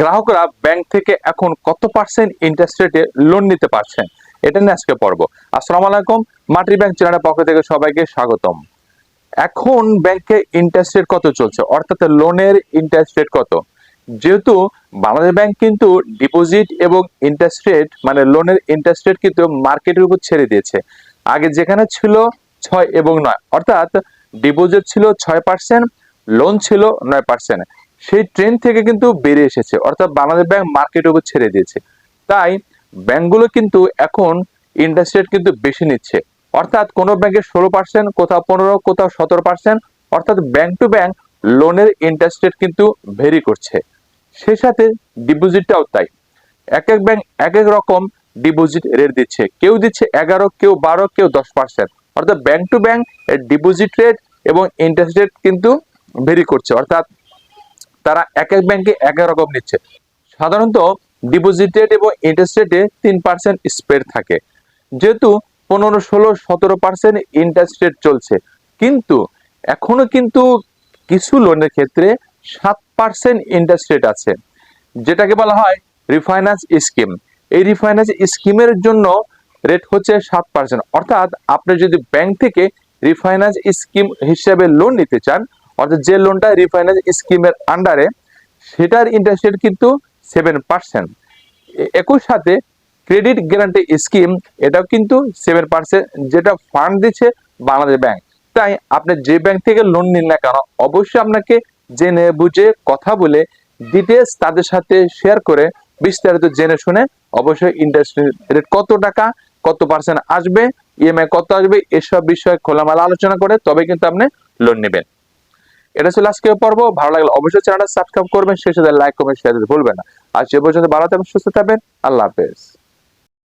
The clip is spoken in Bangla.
গ্রাহকরা ব্যাংক থেকে এখন কত পার্সেন্ট ইন্টারেস্ট রেটে লোন নিতে পারছেন? এটা নিয়ে আজকে পড়ব আসসালামু আলাইকুম মাটির ব্যাংক চ্যানেলের পক্ষ থেকে সবাইকে স্বাগতম। এখন ব্যাংকে ইন্টারেস্ট রেট কত চলছে? অর্থাৎ লোনের ইন্টারেস্ট রেট কত? যেহেতু বাংলাদেশ ব্যাংক কিন্তু ডিপোজিট এবং ইন্টারেস্ট রেট মানে লোনের ইন্টারেস্ট রেট কিন্তু মার্কেটের উপর ছেড়ে দিয়েছে। আগে যেখানে ছিল ছয় এবং নয়, অর্থাৎ ডিপোজিট ছিল ছয় পার্সেন্ট লোন ছিল নয় পার্সেন্ট সেই ট্রেন থেকে কিন্তু বেরিয়ে এসেছে। অর্থাৎ বাংলাদেশ ব্যাংক মার্কেটের উপর ছেড়ে দিয়েছে। তাই ব্যাংকগুলো কিন্তু এখন ইন্টারেস্ট রেট কিন্তু বেশি নিচ্ছে। অর্থাৎ কোনো ব্যাংকে ষোলো পার্সেন্ট কোথাও পনেরো, কোথাও সতেরো পার্সেন্ট অর্থাৎ ব্যাংক টু ব্যাংক লোনের ইন্টারেস্ট রেট কিন্তু ভেরি করছে। সেই সাথে ডিপোজিটটাও তাই। এক এক ব্যাংক এক এক রকম ডিপোজিট রেট দিচ্ছে। কেউ দিচ্ছে এগারো, কেউ বারো, কেউ দশ পার্সেন্ট অর্থাৎ bank to bank deposit rate এবং ইন্টারেস্ট রেট কিন্তু ভেরি করছে। অর্থাৎ তারা এক এক ব্যাংকে এক এক রকম নিচ্ছে। সাধারণত ডিপোজিট রেট এবং ইন্টারেস্ট রেটে তিন পার্সেন্ট স্প্রেড থাকে। যেহেতু পনেরো, ষোলো, সতেরো পার্সেন্ট ইন্টারেস্ট রেট চলছে। কিন্তু এখনও কিন্তু কিছু লোনের ক্ষেত্রে সাত পার্সেন্ট ইন্টারেস্ট রেট আছে। যেটাকে বলা হয় রিফাইন্যান্স স্কিম এই রিফাইন্যান্স স্কিমের জন্য রেট হচ্ছে সাত পার্সেন্ট অর্থাৎ আপনি যদি ব্যাংক থেকে রিফাইন্যান্স স্কিম হিসেবে লোন নিতে চান অর্থাৎ যে লোনটা রিফাইন্যান্স স্কিমের আন্ডারে সেটার ইন্টারেস্ট রেট কিন্তু সেভেন পার্সেন্ট একই সাথে ক্রেডিট গ্যারান্টি স্কিম এটাও কিন্তু সেভেন পার্সেন্ট যেটা ফান্ড দিচ্ছে বাংলাদেশ ব্যাংক তাই আপনি যে ব্যাংক থেকে লোন নিন না কেন, অবশ্যই আপনাকে জেনে বুঝে কথা বলে ডিটেলস তাদের সাথে শেয়ার করে বিস্তারিত জেনে শুনে অবশ্যই ইন্টারেস্ট রেট কত টাকা, কত পার্সেন্ট আসবে ইএমআই কত আসবে, এসব বিষয়ে খোলামেলা আলোচনা করে তবে কিন্তু আপনি লোন নেবেন। এটা ছিল আজকে পর্ব। ভালো লাগলে অবশ্যই চ্যানেলটা সাবস্ক্রাইব করবেন। সেই সাথে লাইক কমেন্ট শেয়ার দিতে ভুলবেন না। আর সে পর্যন্ত ভালো থাকবেন, সুস্থ থাকবেন। আল্লাহ হাফেজ।